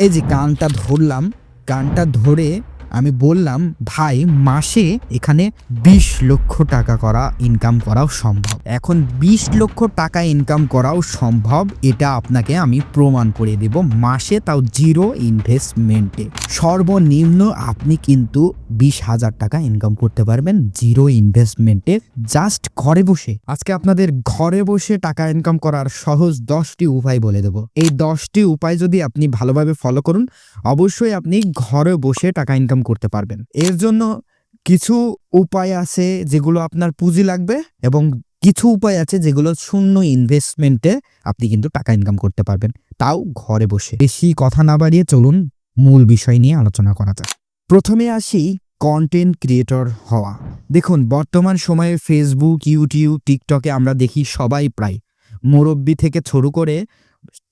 এই যে কানটা ধরলাম কানটা ধরে আমি বললাম, ভাই, মাসে এখানে বিশ লক্ষ টাকা করা ইনকাম করাও সম্ভব। এখন বিশ লক্ষ টাকা ইনকাম করাও সম্ভব, এটা আপনাকে আমি প্রমাণ করে দেব। মাসে তাও জিরো ইনভেস্টমেন্টে সর্বনিম্ন আপনি কিন্তু বিশ হাজার টাকা ইনকাম করতে পারবেন জিরো ইনভেস্টমেন্টে জাস্ট ঘরে বসে। আজকে আপনাদের ঘরে বসে টাকা ইনকাম করার সহজ দশটি উপায় বলে দেব। এই দশটি উপায় যদি আপনি ভালোভাবে ফলো করুন, অবশ্যই আপনি ঘরে বসে টাকা ইনকাম করতে পারবেন। এর জন্য কিছু উপায় আছে যেগুলো আপনার পুঁজি লাগবে এবং কিছু উপায় আছে যেগুলো শূন্য ইনভেস্টমেন্টে আপনি কিন্তু টাকা ইনকাম করতে পারবেন। তাও ঘরে বসে। বেশি কথা না বাড়িয়ে চলুন, মূল বিষয় নিয়ে আলোচনা করা যাক। প্রথমে আসি কন্টেন্ট ক্রিয়েটর হওয়া। দেখুন, বর্তমান সময়ে ফেসবুক ইউটিউব টিকটকে আমরা দেখি সবাই প্রায়। মুরব্বি থেকে শুরু করে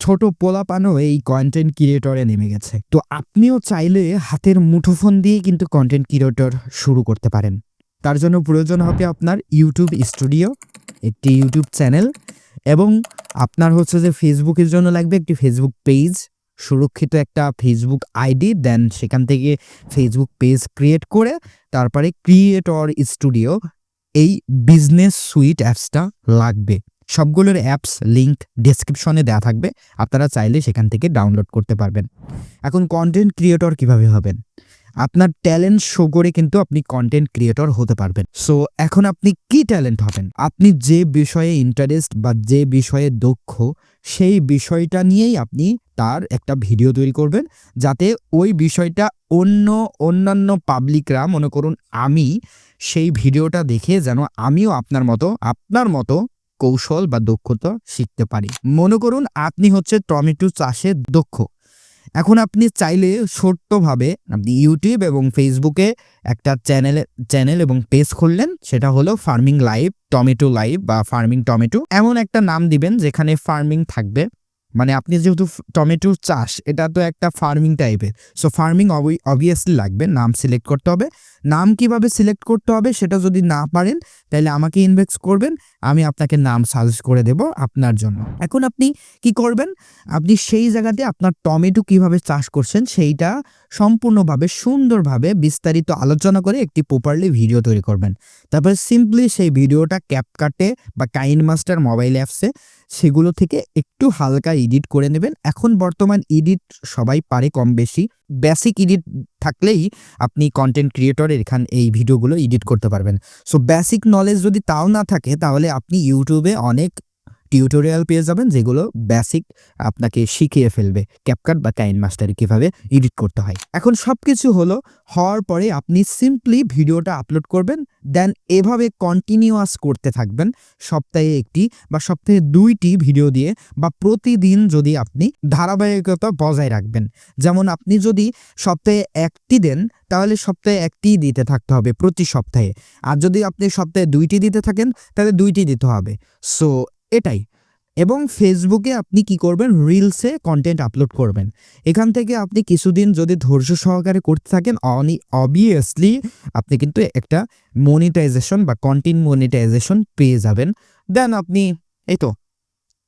ছোট পোলাপানও এই কন্টেন্ট ক্রিয়েটরে নেমে গেছে। তো আপনিও চাইলে হাতের মুঠোফোন দিয়ে কিন্তু কন্টেন্ট ক্রিয়েটর শুরু করতে পারেন। তার জন্য প্রয়োজন হবে আপনার ইউটিউব স্টুডিও একটি ইউটিউব চ্যানেল এবং আপনার হচ্ছে যে ফেসবুকের জন্য লাগবে একটি ফেসবুক পেজ সুরক্ষিত একটা ফেসবুক আইডি দেন সেখান থেকে ফেসবুক পেজ ক্রিয়েট করে তারপরে ক্রিয়েটর স্টুডিও এই বিজনেস সুইট অ্যাপসটা লাগবে। সবগুলোর অ্যাপস লিঙ্ক ডেসক্রিপশনে দেওয়া থাকবে। আপনারা চাইলে সেখান থেকে ডাউনলোড করতে পারবেন। এখন কন্টেন্ট ক্রিয়েটর কীভাবে হবেন? আপনার ট্যালেন্ট শো করে কিন্তু আপনি কন্টেন্ট ক্রিয়েটর হতে পারবেন। সো এখন আপনি কি ট্যালেন্ট হবেন? আপনি যে বিষয়ে ইন্টারেস্ট বা যে বিষয়ে দক্ষ, সেই বিষয়টা নিয়েই আপনি তার একটা ভিডিও তৈরি করবেন। যাতে ওই বিষয়টা অন্য, অন্যান্য পাবলিকরা মনে করুন আমি, সেই ভিডিওটা দেখে যেন আমিও আপনার মতো আপনার মতো কৌশল বা দক্ষতা শিখতে পারি। মনে করুন আপনি হচ্ছে টমেটো চাষে দক্ষ। এখন আপনি চাইলে ছোট্টভাবে আপনি ইউটিউব এবং ফেসবুকে একটা চ্যানেল চ্যানেল এবং পেজ খুললেন। সেটা হলো ফার্মিং লাইভ টমেটো লাইভ বা ফার্মিং টমেটো এমন একটা নাম দিবেন যেখানে ফার্মিং থাকবে। মানে আপনি যেহেতু টমেটো চাষ, এটা তো একটা ফার্মিং টাইপের সো ফার্মিং অবভিয়াসলি লাগবে, নাম সিলেক্ট করতে হবে। নাম কীভাবে সিলেক্ট করতে হবে সেটা যদি না পারেন, তাহলে আমাকে ইনভেস্ট করবেন, আমি আপনাকে নাম সাজেস্ট করে দেব আপনার জন্য। এখন আপনি কি করবেন? আপনি সেই জায়গাতে আপনার টমেটো কীভাবে চাষ করছেন সেইটা সম্পূর্ণভাবে, সুন্দরভাবে বিস্তারিত আলোচনা করে একটি প্রপারলি ভিডিও তৈরি করবেন। তারপর সিম্পলি সেই ভিডিওটা ক্যাপকাটে বা কাইন মাস্টার মোবাইল অ্যাপসে সেগুলো থেকে একটু হালকা এডিট করে নেবেন। এখন বর্তমান এডিট সবাই পারে কম বেশি। বেসিক এডিট থাকলেই আপনি কন্টেন্ট ক্রিয়েটরের এখান এই ভিডিওগুলো এডিট করতে পারবেন। সো বেসিক নলেজ যদি তাও না থাকে, তাহলে আপনি ইউটিউবে অনেক টিউটোরিয়াল পেয়ে যাবেন যেগুলো বেসিক আপনাকে শিখিয়ে ফেলবে। ক্যাপকাট বা কাইন মাস্টারে কীভাবে এডিট করতে হয়। এখন সব কিছু হলো, হওয়ার পরে আপনি সিম্পলি ভিডিওটা আপলোড করবেন দেন এভাবে কন্টিনিউয়াস করতে থাকবেন। সপ্তাহে একটি বা সপ্তাহে দুইটি ভিডিও দিয়ে বা প্রতিদিন যদি আপনি ধারাবাহিকতা বজায় রাখবেন। যেমন আপনি যদি সপ্তাহে একটি দেন, তাহলে সপ্তাহে একটি দিতে থাকতে হবে প্রতি সপ্তাহে। আর যদি আপনি সপ্তাহে দুইটি দিতে থাকেন, তাহলে দুইটি দিতে হবে। সো এটাই। এবং ফেসবুকে আপনি কি করবেন? রিলসে কন্টেন্ট আপলোড করবেন। এখান থেকে আপনি কিছুদিন যদি ধৈর্য সহকারে করতে থাকেন, অনি অবভিয়াসলি আপনি কিন্তু একটা মনিটাইজেশন বা কন্টেন্ট মনিটাইজেশন পেয়ে যাবেন। দেন আপনি, এই তো,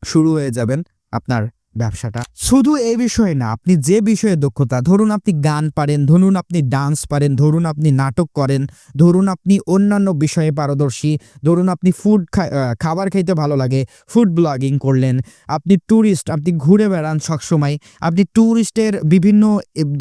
শুরু হয়ে যাবেন আপনার ব্যবসাটা। শুধু এই বিষয়ে না, আপনি যে বিষয়ে দক্ষতা, ধরুন আপনি গান পারেন, ধরুন আপনি ডান্স পারেন, ধরুন আপনি নাটক করেন, ধরুন আপনি অন্যান্য বিষয়ে পারদর্শী, ধরুন আপনি ফুড খাবার খাইতে ভালো লাগে ফুড ব্লগিং করলেন, আপনি ট্যুরিস্ট আপনি ঘুরে বেড়ান সবসময়, আপনি ট্যুরিস্টের বিভিন্ন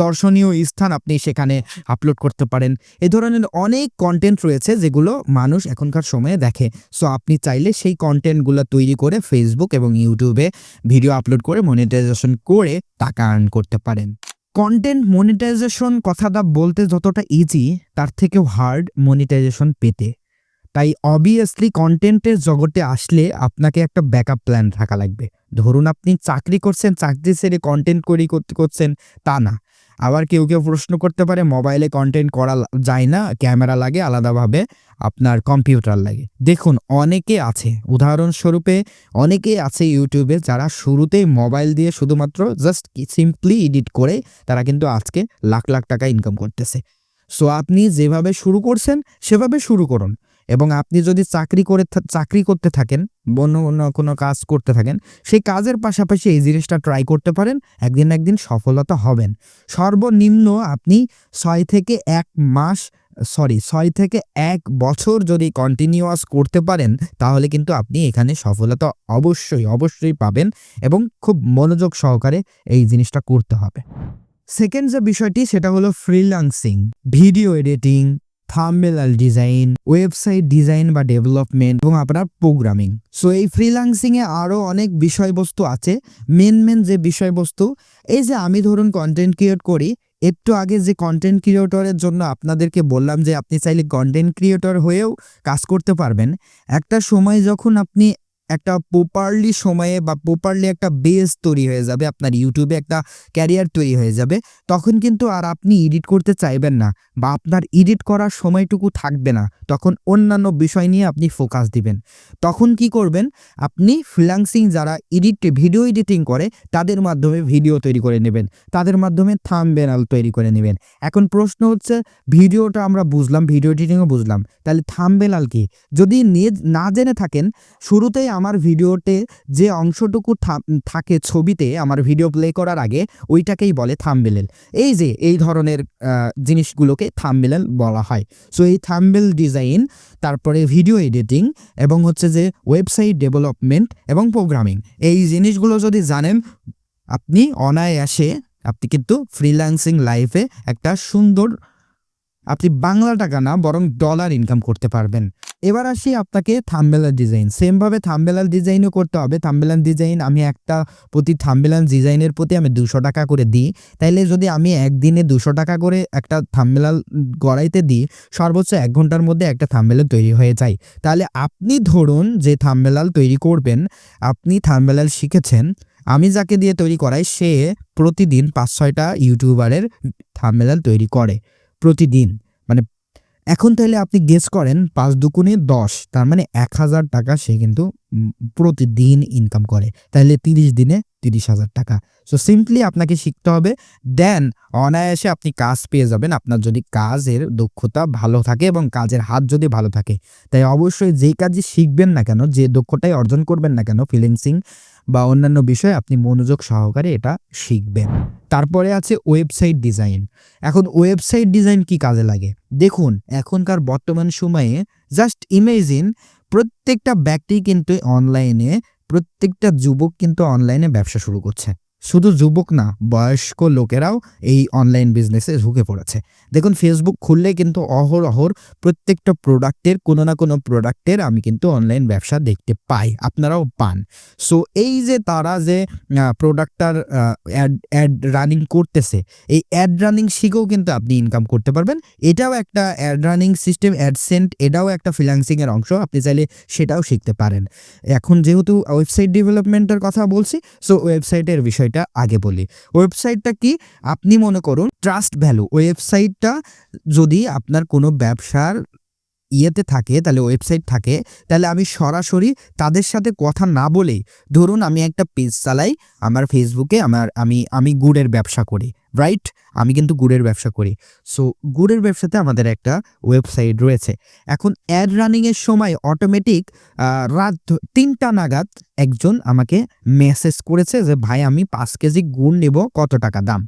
দর্শনীয় স্থান আপনি সেখানে আপলোড করতে পারেন। এ ধরনের অনেক কন্টেন্ট রয়েছে যেগুলো মানুষ এখনকার সময়ে দেখে। সো আপনি চাইলে সেই কন্টেন্টগুলো তৈরি করে ফেসবুক এবং ইউটিউবে ভিডিও আপলোড করে মনিটাইজেশন করে টাকা আর্ন করতে পারেন। কন্টেন্ট মনিটাইজেশন কথাটা বলতে যতটা ইজি তার থেকেও হার্ড মনিটাইজেশন পেতে। তাই অবভিয়াসলি কন্টেন্টের জগতে আসলে আপনাকে একটা ব্যাকআপ প্ল্যান থাকা লাগবে। ধরুন আপনি চাকরি করছেন, চাকরি ছেড়ে কন্টেন্ট করি করতে করছেন, তা না। আবার কেউ কেউ প্রশ্ন করতে পারে মোবাইলে কন্টেন্ট করা যায় না ক্যামেরা লাগে, আলাদাভাবে আপনার কম্পিউটার লাগে। দেখুন, অনেকে আছে, উদাহরণস্বরূপে অনেকে আছে ইউটিউবে যারা শুরুতেই মোবাইল দিয়ে শুধুমাত্র জাস্ট সিম্পলি এডিট করে তারা কিন্তু আজকে লাখ লাখ টাকা ইনকাম করতেছে। সো আপনি যেভাবে শুরু করছেন, সেভাবে শুরু করুন। এবং আপনি যদি চাকরি করে চাকরি করতে থাকেন, অন্য অন্য কোনো কাজ করতে থাকেন, সেই কাজের পাশাপাশি এই জিনিসটা ট্রাই করতে পারেন, একদিন একদিন সফলতা হবেন। সর্বনিম্ন আপনি ছয় থেকে এক মাস সরি ছয় থেকে এক বছর যদি কন্টিনিউয়াস করতে পারেন, তাহলে কিন্তু আপনি এখানে সফলতা অবশ্যই অবশ্যই পাবেন এবং খুব মনোযোগ সহকারে এই জিনিসটা করতে হবে। সেকেন্ড যে বিষয়টি, সেটা হলো freelancing video editing thumbnail design website design বা ডেভেলপমেন্ট এবং আপনার প্রোগ্রামিং সো এই ফ্রিলান্সিংয়ে আরও অনেক বিষয়বস্তু আছে। মেন মেন যে বিষয়বস্তু, এই যে আমি ধরুন কন্টেন্ট ক্রিয়েট করি, একটু আগে যে কন্টেন্ট ক্রিয়েটরের জন্য আপনাদেরকে বললাম যে আপনি চাইলে কন্টেন্ট ক্রিয়েটর হয়েও কাজ করতে পারবেন। একটা সময় যখন আপনি একটা প্রপারলি সময়ে বা প্রপারলি একটা বেস তৈরি হয়ে যাবে, আপনার ইউটিউবে একটা ক্যারিয়ার তৈরি হয়ে যাবে। তখন কিন্তু আর আপনি এডিট করতে চাইবেন না বা আপনার এডিট করার সময়টুকু থাকবে না। তখন অন্যান্য বিষয় নিয়ে আপনি ফোকাস দিবেন। তখন কি করবেন? আপনি ফ্রিল্যান্সিং যারা এডিট ভিডিও এডিটিং করে, তাদের মাধ্যমে ভিডিও তৈরি করে নেবেন। তাদের মাধ্যমে থাম বেনাল তৈরি করে নেবেন। এখন প্রশ্ন হচ্ছে, ভিডিওটা আমরা বুঝলাম ভিডিও এডিটিংও বুঝলাম। তাহলে থামবেলাল কি? যদি নিয়ে- না জেনে থাকেন, শুরুতেই আমার ভিডিওতে যে অংশটুকু থাকে ছবিতে আমার ভিডিও প্লে করার আগে ওইটাকেই বলে থামবেলেল এই যে, এই ধরনের জিনিসগুলোকে থামবেলেল বলা হয়। সো এই থামবেল ডিজাইন তারপরে ভিডিও এডিটিং এবং হচ্ছে যে ওয়েবসাইট ডেভেলপমেন্ট এবং প্রোগ্রামিং এই জিনিসগুলো যদি জানেন, আপনি অনায়াসে আপনি কিন্তু ফ্রিল্যান্সিং লাইফে একটা সুন্দর, আপনি বাংলা টাকা না, বরং ডলার ইনকাম করতে পারবেন। এবার আসি আপনাকে থাম্বেলার ডিজাইন সেমভাবে থাম্বেলার ডিজাইনও করতে হবে। থাম্বেলার ডিজাইন আমি একটা প্রতি থাম্বেলার ডিজাইনের প্রতি আমি দুশো টাকা করে দিই। তাইলে যদি আমি একদিনে দুশো টাকা করে একটা থাম্বেলাল গড়াইতে দিই, সর্বোচ্চ এক ঘণ্টার মধ্যে একটা থাম্বেলাল তৈরি হয়ে যায়। তাহলে আপনি ধরুন যে থাম্বেলাল তৈরি করবেন, আপনি থাম্বেলাল শিখেছেন, আমি যাকে দিয়ে তৈরি করাই, সে প্রতিদিন পাঁচ ছয়টা ইউটিউবারের থাম্বেলাল তৈরি করে প্রতিদিন। মানে এখন তাহলে আপনি গেস করেন, পাঁচ দুকুনে দশ, তার মানে এক হাজার টাকা সে কিন্তু প্রতিদিন ইনকাম করে। তাহলে তিরিশ দিনে তিরিশ হাজার টাকা। সো সিম্পলি আপনাকে শিখতে হবে দেন অনায়াসে আপনি কাজ পেয়ে যাবেন। আপনার যদি কাজের দক্ষতা ভালো থাকে এবং কাজের হাত যদি ভালো থাকে, তাই অবশ্যই যেই কাজই শিখবেন না কেন, যে দক্ষতাই অর্জন করবেন না কেন ফিলিংসিং বা অন্যান্য বিষয়ে আপনি মনোযোগ সহকারে এটা শিখবেন। তারপরে আছে ওয়েবসাইট ডিজাইন। এখন ওয়েবসাইট ডিজাইন কি কাজে লাগে? দেখুন, এখনকার বর্তমান সময়ে জাস্ট ইমেজিন প্রত্যেকটা ব্যক্তি কিন্তু অনলাইনে প্রত্যেকটা যুবক কিন্তু অনলাইনে ব্যবসা শুরু করছে। শুধু যুবক না, বয়স্ক লোকেরাও এই অনলাইন বিজনেসে ঢুকে পড়েছে। দেখুন ফেসবুক খুললে কিন্তু অহরহর প্রত্যেকটা প্রোডাক্টের কোনো না কোনো প্রোডাক্টের আমি কিন্তু অনলাইন ব্যবসা দেখতে পাই, আপনারাও পান। সো এই যে তারা যে প্রোডাক্টটার অ্যাড অ্যাড রানিং করতেছে, এই অ্যাড রানিং শিখেও কিন্তু আপনি ইনকাম করতে পারবেন। এটাও একটা অ্যাড রানিং সিস্টেম অ্যাডসেন্ট এটাও একটা ফ্রিল্যান্সিংয়ের অংশ, আপনি চাইলে সেটাও শিখতে পারেন। এখন যেহেতু ওয়েবসাইট ডেভেলপমেন্টের কথা বলছি সো ওয়েবসাইটের বিষয়টা আগে বলি। ওয়েবসাইটটা কি? আপনি মনে করুন ট্রাস্ট ভ্যালু। ওয়েবসাইটটা যদি আপনার কোনো ব্যবসার ইয়েতে থাকে, তাহলে ওয়েবসাইট থাকে, তাহলে আমি সরাসরি তাদের সাথে কথা না বলেই, ধরুন আমি একটা পেজ চালাই, আমার ফেসবুকে আমার, আমি আমি গুড়ের ব্যবসা করি রাইট আমি কিন্তু গুড়ের ব্যবসা করি। সো গুড়ের ব্যবসাতে আমাদের একটা ওয়েবসাইট রয়েছে। এখন অ্যাড রানিংয়ের সময় অটোমেটিক রাত তিনটা নাগাদ একজন আমাকে মেসেজ করেছে যে, ভাই, আমি পাঁচ কেজি গুড় নেব, কত টাকা দাম?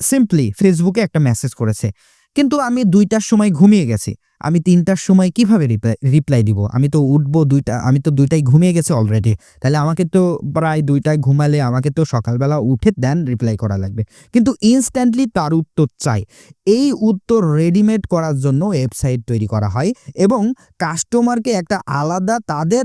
সিম্পলি ফেসবুকে একটা মেসেজ করেছে। কিন্তু আমি দুইটার সময় ঘুমিয়ে গেছি। আমি তিনটার সময় কীভাবে রিপ্লাই রিপ্লাই দিব? আমি তো উঠবো দুইটা, আমি তো দুইটাই ঘুমিয়ে গেছি অলরেডি তাহলে আমাকে তো প্রায় দুইটায় ঘুমালে আমাকে তো সকালবেলা উঠে দেন রিপ্লাই করা লাগবে। কিন্তু ইনস্ট্যান্টলি তার উত্তর চাই। এই উত্তর রেডিমেড করার জন্য ওয়েবসাইট তৈরি করা হয় এবং কাস্টমারকে একটা আলাদা তাদের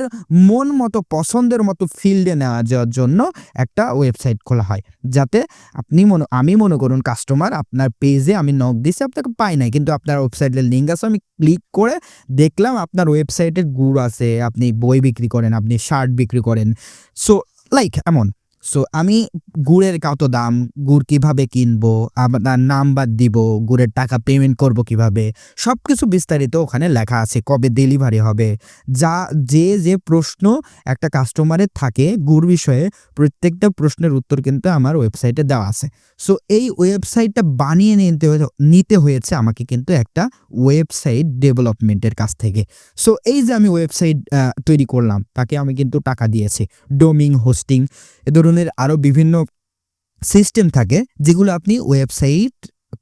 মন মতো, পছন্দের মতো ফিল্ডে নেওয়া যাওয়ার জন্য একটা ওয়েবসাইট খোলা হয়। যাতে আপনি মনে, আমি মনে করুন কাস্টমার আপনার পেজে আমি নক দিছি, আপনাকে পাই নাই, কিন্তু আপনার ওয়েবসাইটের লিঙ্ক আছে, আমি ক্লিক করে দেখলাম আপনার ওয়েবসাইটের গুড় আছে, আপনি বই বিক্রি করেন, আপনি শার্ট বিক্রি করেন। সো লাইক এমন। সো আমি গুড়ের কত দাম? গুড় কীভাবে কিনবো? আবার নাম্বার দিব, গুড়ের টাকা পেমেন্ট করব কীভাবে? সব কিছু বিস্তারিত ওখানে লেখা আছে, কবে ডেলিভারি হবে। যা, যে যে প্রশ্ন একটা কাস্টমারের থাকে, গুড় বিষয়ে প্রত্যেকটা প্রশ্নের উত্তর কিন্তু আমার ওয়েবসাইটে দেওয়া আছে। সো এই ওয়েবসাইটটা বানিয়ে নিতে নিতে হয়েছে আমাকে কিন্তু একটা ওয়েবসাইট ডেভেলপমেন্টের কাছ থেকে। সো এই যে আমি ওয়েবসাইট তৈরি করলাম, তাকে আমি কিন্তু টাকা দিয়েছি। ডোমিং হোস্টিং এ ধরনের আরও বিভিন্ন সিস্টেম থাকে, যেগুলো আপনি ওয়েবসাইট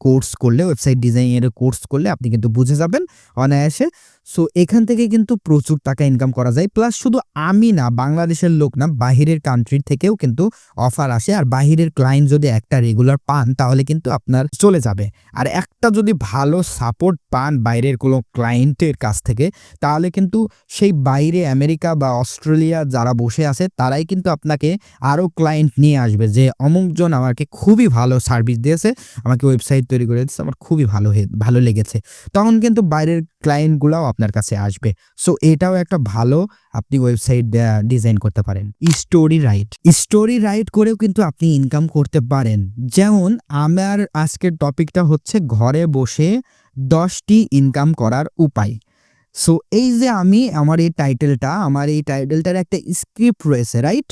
কোর্স করলে ওয়েবসাইট ডিজাইনের কোর্স করলে আপনি কিন্তু বুঝে যাবেন। অনায়াসে সো এখান থেকে কিন্তু প্রচুর টাকা ইনকাম করা যায়। প্লাস শুধু আমি না, বাংলাদেশের লোক না, বাহিরের কান্ট্রির থেকেও কিন্তু অফার আসে। আর বাহিরের ক্লায়েন্ট যদি একটা রেগুলার পান, তাহলে কিন্তু আপনার চলে যাবে। আর একটা যদি ভালো সাপোর্ট পান বাইরের কোনো ক্লায়েন্টের কাছ থেকে, তাহলে কিন্তু সেই বাইরে আমেরিকা বা অস্ট্রেলিয়া যারা বসে আছে, তারাই কিন্তু আপনাকে আরও ক্লায়েন্ট নিয়ে আসবে যে অমুকজন আমাকে খুবই ভালো সার্ভিস দিয়েছে, আমাকে ওয়েবসাইট তৈরি করে দিয়েছে আমার খুবই ভালো ভালো লেগেছে। তখন কিন্তু বাইরের ক্লায়েন্টগুলোও আপনার কাছে আসবে। সো এটাও একটা ভালো আপনি ওয়েবসাইট ডিজাইন করতে পারেন। স্টোরি রাইট স্টোরি রাইট করেও কিন্তু আপনি ইনকাম করতে পারেন। যেমন, আমার আজকের টপিকটা হচ্ছে ঘরে বসে দশটি ইনকাম করার উপায়। সো এই যে আমি আমার এই টাইটেলটা আমার এই টাইটেলটার একটা স্ক্রিপ্ট রয়েছে রাইট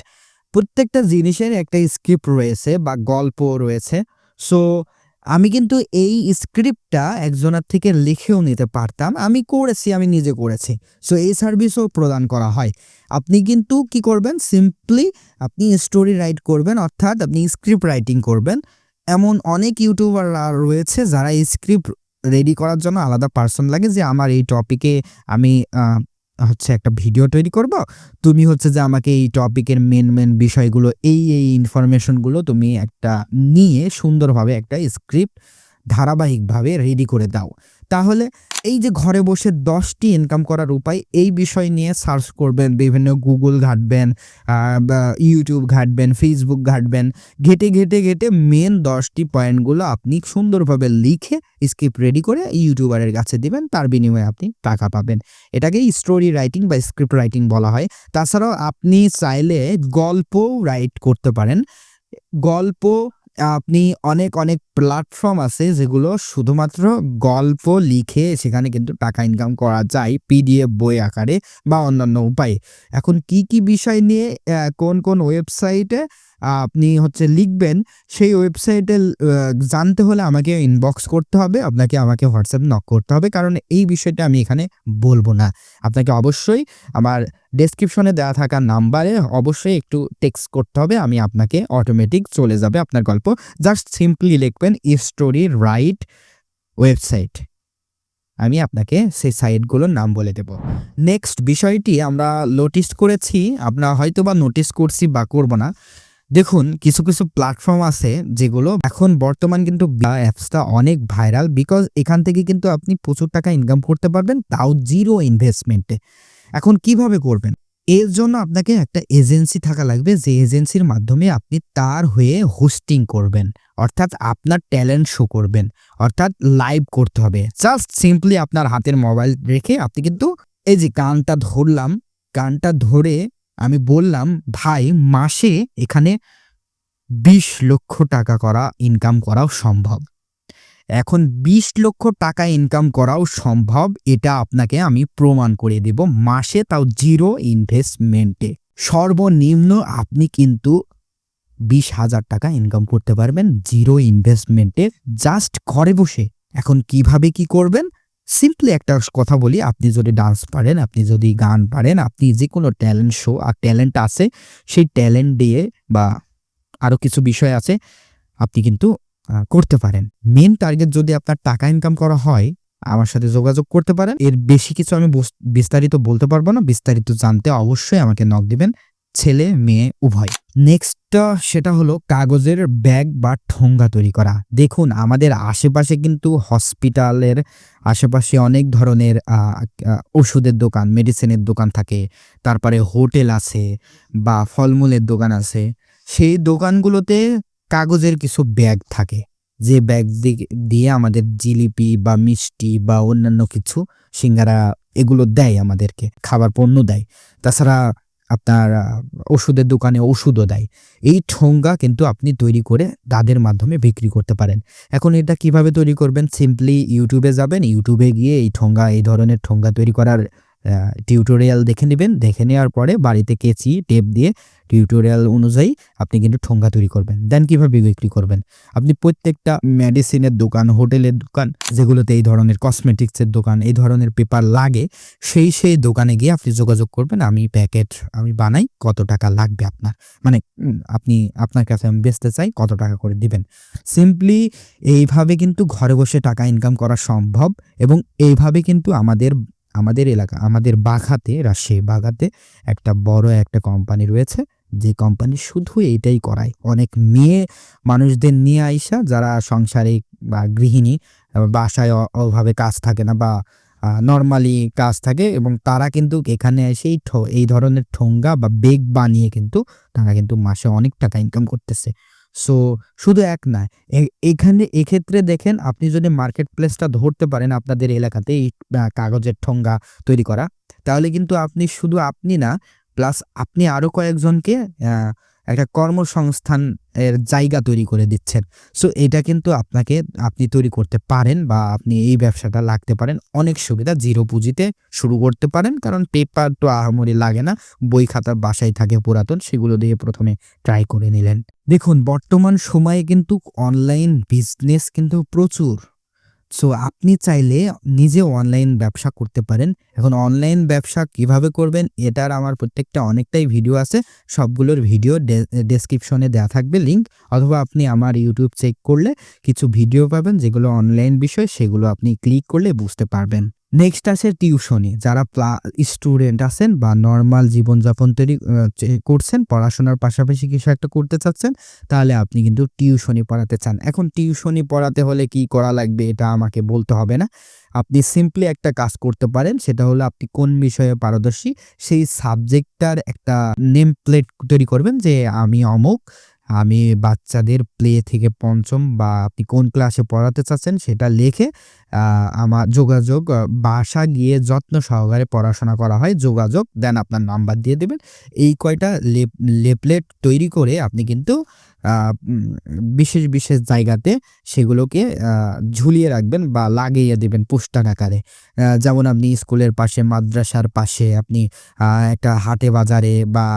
প্রত্যেকটা জিনিসের একটা স্ক্রিপ্ট রয়েছে বা গল্প রয়েছে। সো আমি কিন্তু এই স্ক্রিপ্টটা একজনের থেকে লিখেও নিতে পারতাম। আমি করেছি, আমি নিজে করেছি। সো এই সার্ভিসও প্রদান করা হয়। আপনি কিন্তু কি করবেন? সিম্পলি আপনি স্টোরি রাইট করবেন, অর্থাৎ আপনি স্ক্রিপ্ট রাইটিং করবেন। এমন অনেক ইউটিউবার রয়েছে যারা এই স্ক্রিপ্ট রেডি করার জন্য আলাদা পার্সন লাগে যে, আমার এই টপিকে আমি হচ্ছে একটা ভিডিও তৈরি করব। তুমি হচ্ছে যে আমাকে এই টপিকের মেন মেন বিষয়গুলো, এই এই ইনফরমেশনগুলো তুমি একটা নিয়ে সুন্দরভাবে একটা স্ক্রিপ্ট ধারাবাহিকভাবে রেডি করে দাও। তাহলে এই যে ঘরে বসে দশটি ইনকাম করার উপায়, এই বিষয় নিয়ে সার্চ করবেন, বিভিন্ন গুগল ঘাটবেন ইউটিউব ঘাটবেন ফেসবুক ঘাটবেন। ঘেটে ঘেটে ঘেটে মেন দশটি পয়েন্টগুলো আপনি সুন্দরভাবে লিখে স্ক্রিপ্ট রেডি করে ইউটিউবারের কাছে দিবেন, তার বিনিময়ে আপনি টাকা পাবেন। এটাকে স্টোরি রাইটিং বা স্ক্রিপ্ট রাইটিং বলা হয়। তাছাড়াও আপনি চাইলে গল্পও রাইট করতে পারেন। গল্প আপনি অনেক অনেক প্ল্যাটফর্ম আছে যেগুলো শুধুমাত্র গল্প লিখে সেখানে কিন্তু টাকা ইনকাম করা যায় পিডিএফ বই আকারে বা অন্যান্য উপায়ে। এখন কি কি বিষয় নিয়ে কোন কোন ওয়েবসাইটে আপনি হচ্ছে লিখবেন, সেই ওয়েবসাইটে জানতে হলে আমাকে ইনবক্স করতে হবে, আপনাকে আমাকে হোয়াটসঅ্যাপ নক করতে হবে, কারণ এই বিষয়টা আমি এখানে বলব না। আপনাকে অবশ্যই আমার ডেসক্রিপশনে দেওয়া থাকা নাম্বারে অবশ্যই একটু টেক্সট করতে হবে, আমি আপনাকে অটোমেটিক চলে যাবে আপনার গল্প। জাস্ট সিম্পলি লিখবেন স্টোরি রাইট ওয়েবসাইট আমি আপনাকে সেই সাইটগুলোর নাম বলে দেব। নেক্সট বিষয়টি আমরা নোটিস করেছি আমরা হয়তো বা নোটিস করছি বা করব না। দেখুন, কিছু কিছু প্ল্যাটফর্ম আছে যেগুলো এখন বর্তমান কিন্তু অ্যাপসটা অনেক ভাইরাল বিকজ এখান থেকে কিন্তু আপনি প্রচুর টাকা ইনকাম করতে পারবেন, তাও জিরো ইনভেস্টমেন্টে এখন কীভাবে করবেন? এর জন্য আপনাকে একটা এজেন্সি থাকা লাগবে, যে এজেন্সির মাধ্যমে আপনি তার হয়ে হোস্টিং করবেন, অর্থাৎ আপনার ট্যালেন্ট শো করবেন, অর্থাৎ লাইভ করতে হবে। জাস্ট সিম্পলি আপনার হাতের মোবাইল রেখে আপনি কিন্তু এই যে গানটা ধরলাম, গানটা ধরে আমি বললাম, ভাই, মাসে এখানে বিশ লক্ষ টাকা করা ইনকাম করাও সম্ভব। এখন বিশ লক্ষ টাকা ইনকাম করাও সম্ভব, এটা আপনাকে আমি প্রমাণ করে দেব। মাসে তাও জিরো ইনভেস্টমেন্টে সর্বনিম্ন আপনি কিন্তু বিশ হাজার টাকা ইনকাম করতে পারবেন, জিরো ইনভেস্টমেন্টে জাস্ট ঘরে বসে। এখন কীভাবে কি করবেন? সিম্পলি একটা কথা বলি, আপনি যদি ডান্স পারেন, আপনি যদি গান পারেন, আপনি যে কোনো ট্যালেন্ট শো আর ট্যালেন্ট আছে, সেই ট্যালেন্ট দিয়ে বা আরও কিছু বিষয় আছে, আপনি কিন্তু করতে পারেন। মেন টার্গেট যদি আপনার টাকা ইনকাম করা হয়, আমার সাথে যোগাযোগ করতে পারেন। এর বেশি কিছু আমি বস- বিস্তারিত বলতে পারব না। বিস্তারিত জানতে অবশ্যই আমাকে নক দিবেন। ছেলে, মেয়ে, উভয়। নেক্সট সেটা হলো কাগজের ব্যাগ বা ঠোঙ্গা তৈরি করা। দেখুন, আমাদের আশেপাশে কিন্তু হসপিটালের আশেপাশে অনেক ধরনের ওষুধের দোকান, মেডিসিনের দোকান থাকে। তারপরে হোটেল আছে বা ফলমূলের দোকান আছে। সেই দোকানগুলোতে কাগজের কিছু ব্যাগ থাকে। যে ব্যাগ দিয়ে আমাদের জিলিপি বা মিষ্টি বা অন্যান্য কিছু সিঙ্গারা এগুলো দেয় আমাদেরকে, খাবার পণ্য দেয়। তাছাড়া আপনার ওষুধের দোকানে ওষুধও দেয়। এই ঠোঙ্গা কিন্তু আপনি তৈরি করে তাদের মাধ্যমে বিক্রি করতে পারেন। এখন এটা কীভাবে তৈরি করবেন? সিম্পলি ইউটিউবে যাবেন ইউটিউবে গিয়ে এই ঠোঙ্গা, এই ধরনের ঠোঙ্গা তৈরি করার টিউটোরিয়াল দেখে নেবেন। দেখে নেওয়ার পরে বাড়িতে কেচি, টেপ দিয়ে টিউটোরিয়াল অনুযায়ী আপনি কিন্তু ঠোঙ্গা তৈরি করবেন। দেন কীভাবে বিক্রি করবেন? আপনি প্রত্যেকটা মেডিসিনের দোকান, হোটেলের দোকান, যেগুলোতে এই ধরনের কসমেটিক্সের দোকান, এই ধরনের পেপার লাগে, সেই সেই দোকানে গিয়ে আপনি যোগাযোগ করবেন, আমি প্যাকেট আমি বানাই, কত টাকা লাগবে আপনার? মানে আপনি, আপনার কাছে আমি বেচতে চাই, কত টাকা করে দিবেন? সিম্পলি এইভাবে কিন্তু ঘরে বসে টাকা ইনকাম করা সম্ভব এবং এইভাবে কিন্তু আমাদের আমাদের এলাকা, আমাদের বাঘাতে রাজশাহী বাঘাতে একটা বড় একটা কোম্পানি রয়েছে। যে কোম্পানি শুধু এইটাই করায়। অনেক মেয়ে মানুষদের নিয়ে আইসা যারা সংসারিক বা গৃহিণী বাসায় অ- ওভাবে কাজ থাকে না বা নর্মালি কাজ থাকে এবং তারা কিন্তু এখানে এসে এই ধরনের ঠোঙ্গা বা বেগ বানিয়ে কিন্তু তারা কিন্তু মাসে অনেক টাকা ইনকাম করতেছে। সো শুধু এক না এখানে, এক্ষেত্রে দেখেন আপনি যদি মার্কেট প্লেসটা ধরতে পারেন আপনাদের এলাকাতে এই কাগজের ঠোঙ্গা তৈরি করা, তাহলে কিন্তু আপনি, শুধু আপনি না প্লাস আপনি আরও কয়েকজনকে একটা কর্মসংস্থান এর জায়গা তৈরি করে দিচ্ছেন। সো এটা কিন্তু আপনাকে, আপনি তৈরি করতে পারেন বা আপনি এই ব্যবসাটা লাগতে পারেন। অনেক সুবিধা, জিরো পুঁজিতে শুরু করতে পারেন। কারণ পেপার তো আহামরি লাগে না, বই খাতা বাসায় থাকে পুরাতন, সেগুলো দিয়ে প্রথমে ট্রাই করে নিলেন। দেখুন, বর্তমান সময়ে কিন্তু অনলাইন বিজনেস কিন্তু প্রচুর। সো আপনি চাইলে নিজে অনলাইন ব্যবসা করতে পারেন। এখন অনলাইন ব্যবসা কীভাবে করবেন, এটার আমার প্রত্যেকটা অনেকটাই ভিডিও আছে। সবগুলোর ভিডিও ডেসক্রিপশনে দেওয়া থাকবে লিঙ্ক অথবা আপনি আমার ইউটিউব চেক করলে কিছু ভিডিও পাবেন যেগুলো অনলাইন বিষয়, সেগুলো আপনি ক্লিক করলে বুঝতে পারবেন। নেক্সট আছে টিউশনি যারা স্টুডেন্ট আছেন বা নর্মাল জীবনযাপন তৈরি করছেন, পড়াশোনার পাশাপাশি কিছু একটা করতে চাচ্ছেন, তাহলে আপনি কিন্তু টিউশনি পড়াতে চান। এখন টিউশনি পড়াতে হলে কি করা লাগবে এটা আমাকে বলতে হবে না। আপনি সিম্পলি একটা কাজ করতে পারেন, সেটা হলো আপনি কোন বিষয়ে পারদর্শী, সেই সাবজেক্টটার একটা নেম প্লেট তৈরি করবেন যে আমি অমুক আমি বাচ্চাদের প্লে থেকে পঞ্চম বা আপনি কোন ক্লাসে পড়াতে চাচ্ছেন সেটা লেখে আমার যোগাযোগ বাসা গিয়ে যত্ন সহকারে পড়াশোনা করা হয়। যোগাযোগ, দেন আপনার নাম্বার দিয়ে দেবেন। এই কয়টা লেপ- লেপলেট তৈরি করে আপনি কিন্তু বিশেষ বিশেষ জায়গাতে সেগুলোকে ঝুলিয়ে রাখবেন বা লাগিয়ে দেবেন পোস্টার আকারে। যেমন আপনি স্কুলের পাশে, মাদ্রাসার পাশে আপনি একটা হাটে বাজারে বা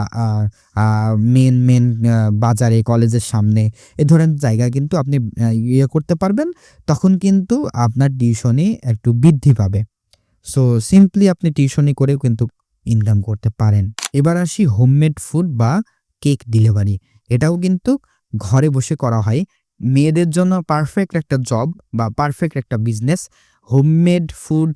মেন মেন বাজারে, কলেজের সামনে এ ধরনের জায়গা কিন্তু আপনি ইয়ে করতে পারবেন। তখন কিন্তু আপনার টিউশনি একটু বৃদ্ধি পাবে। সো, সিম্পলি আপনি টিউশনি করেও কিন্তু ইনকাম করতে পারেন। এবার আসি হোমমেড ফুড বা কেক ডেলিভারি। এটাও কিন্তু ঘরে বসে করা হয়। মেয়েদের জন্য পারফেক্ট একটা জব বা পারফেক্ট একটা বিজনেস হোমমেড ফুড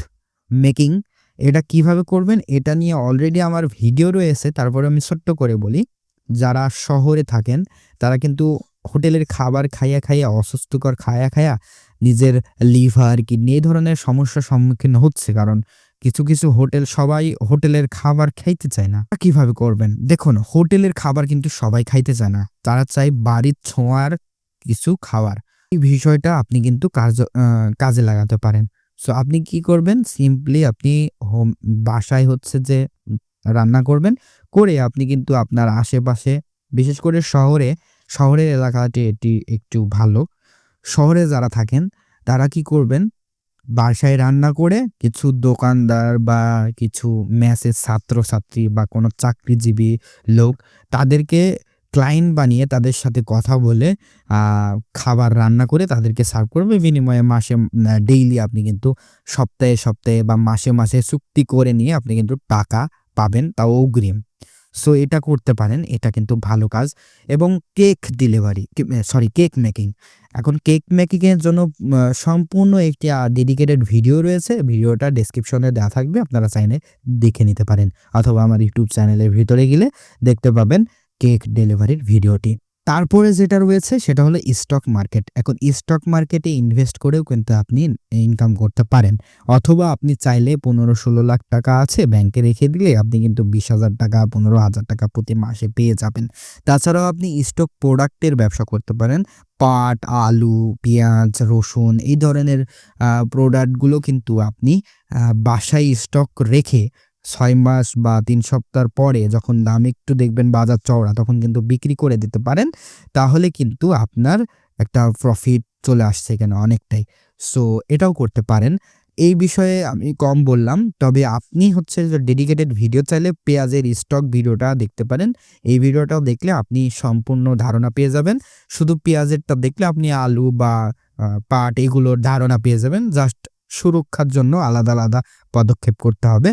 মেকিং এটা কীভাবে করবেন এটা নিয়ে অলরেডি আমার ভিডিও রয়েছে, তারপরে আমি ছোট্ট করে বলি। যারা শহরে থাকেন, তারা কিন্তু হোটেলের খাবার খাইয়া খাইয়া অসুস্থকর খায়া খায়া নিজের লিভার কিডনি এই ধরনের সমস্যার সম্মুখীন হচ্ছে। কারণ কিছু কিছু হোটেল সবাই হোটেলের খাবার খাইতে চায় না। কীভাবে করবেন? দেখুন হোটেলের খাবার কিন্তু সবাই খাইতে চায় না। তারা চায় বাড়ির ছোঁয়ার কিছু খাবার। এই বিষয়টা আপনি কিন্তু আহ, কাজে লাগাতে পারেন। সো আপনি কি করবেন? সিম্পলি আপনি হোম বাসায় হচ্ছে যে রান্না করবেন। করে আপনি কিন্তু আপনার আশেপাশে বিশেষ করে শহরে শহরের এলাকাটি এটি একটু ভালো। শহরে যারা থাকেন তারা কি করবেন? বাসায় রান্না করে কিছু দোকানদার বা কিছু ম্যাসের ছাত্রছাত্রী বা কোনো চাকরিজীবী লোক তাদেরকে ক্লায়েন্ট বানিয়ে তাদের সাথে কথা বলে খাবার রান্না করে তাদেরকে সার্ভ করবে বিনিময়ে মাসে ডেইলি আপনি কিন্তু সপ্তাহে সপ্তাহে বা মাসে মাসে চুক্তি করে নিয়ে আপনি কিন্তু টাকা পাবেন তাও অগ্রিম। সো এটা করতে পারেন, এটা কিন্তু ভালো কাজ। এবং cake delivery sorry cake making এখন কেক মেকিংয়ের জন্য সম্পূর্ণ একটি ডেডিকেটেড ভিডিও রয়েছে। ভিডিওটা ডিসক্রিপশনে দেওয়া থাকবে, আপনারা চাইনে দেখে নিতে পারেন। অথবা আমার ইউটিউব চ্যানেলের ভিতরে গেলে দেখতে পাবেন কেক ডেলিভারির ভিডিওটি তারপরে যেটা রয়েছে সেটা হলো স্টক মার্কেট এখন স্টক মার্কেটে ইনভেস্ট করেও কিন্তু আপনি ইনকাম করতে পারেন। অথবা আপনি চাইলে পনেরো ষোলো লাখ টাকা আছে ব্যাংকে রেখে দিলে আপনি কিন্তু বিশ হাজার টাকা, পনেরো হাজার টাকা প্রতি মাসে পেয়ে যাবেন। তাছাড়াও আপনি স্টক প্রোডাক্টের ব্যবসা করতে পারেন। পাট, আলু, পেঁয়াজ, রসুন এই ধরনের প্রোডাক্টগুলো কিন্তু আপনি বাসায় স্টক রেখে ছয় মাস বা তিন সপ্তাহ পরে যখন দাম একটু দেখবেন বাজার চওড়া, তখন কিন্তু বিক্রি করে দিতে পারেন। তাহলে কিন্তু আপনার একটা প্রফিট চলে আসছে এখানে অনেকটাই। সো এটাও করতে পারেন। এই বিষয়ে আমি কম বললাম, তবে আপনি হচ্ছে ডেডিকেটেড ভিডিও চাইলে পেঁয়াজের স্টক ভিডিওটা দেখতে পারেন। এই ভিডিওটাও দেখলে আপনি সম্পূর্ণ ধারণা পেয়ে যাবেন। শুধু পেঁয়াজেরটা দেখলে আপনি আলু বা পাট এগুলোর ধারণা পেয়ে যাবেন। জাস্ট সুরক্ষার জন্য আলাদা আলাদা পদক্ষেপ করতে হবে।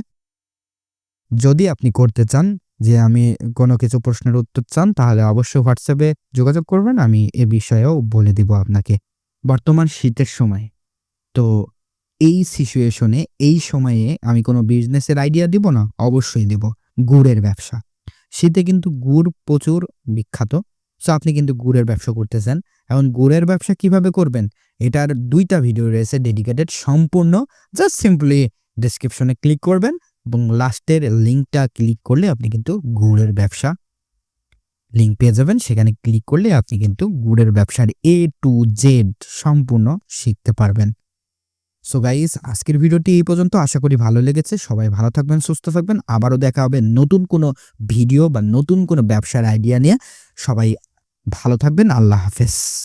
যদি আপনি করতে চান যে আমি কোনো কিছু প্রশ্নের উত্তর চান, তাহলে অবশ্যই হোয়াটসঅ্যাপে যোগাযোগ করবেন, আমি এ বিষয়েও বলে দিব আপনাকে। বর্তমান শীতের সময়, তো এই সিচুয়েশনে এই সময়ে আমি কোনো বিজনেসের আইডিয়া দিব না, অবশ্যই দিব গুড়ের ব্যবসা। শীতে কিন্তু গুড় প্রচুর বিখ্যাত সো আপনি কিন্তু গুড়ের ব্যবসা করতেছেন। এখন গুড়ের ব্যবসা কীভাবে করবেন, এটার দুইটা ভিডিও রয়েছে ডেডিকেটেড সম্পূর্ণ জাস্ট সিম্পলি ডেসক্রিপশনে ক্লিক করবেন এবং লাস্টের লিঙ্কটা ক্লিক করলে আপনি কিন্তু গুড়ের ব্যবসা লিঙ্ক পেয়ে যাবেন। সেখানে ক্লিক করলে আপনি কিন্তু গুড়ের ব্যবসার এ টু জেড সম্পূর্ণ শিখতে পারবেন। সো গাইস আজকের ভিডিওটি এই পর্যন্ত। আশা করি ভালো লেগেছে। সবাই ভালো থাকবেন, সুস্থ থাকবেন। আবারও দেখা হবে নতুন কোনো ভিডিও বা নতুন কোনো ব্যবসার আইডিয়া নিয়ে। সবাই ভালো থাকবেন। আল্লাহ হাফেজ।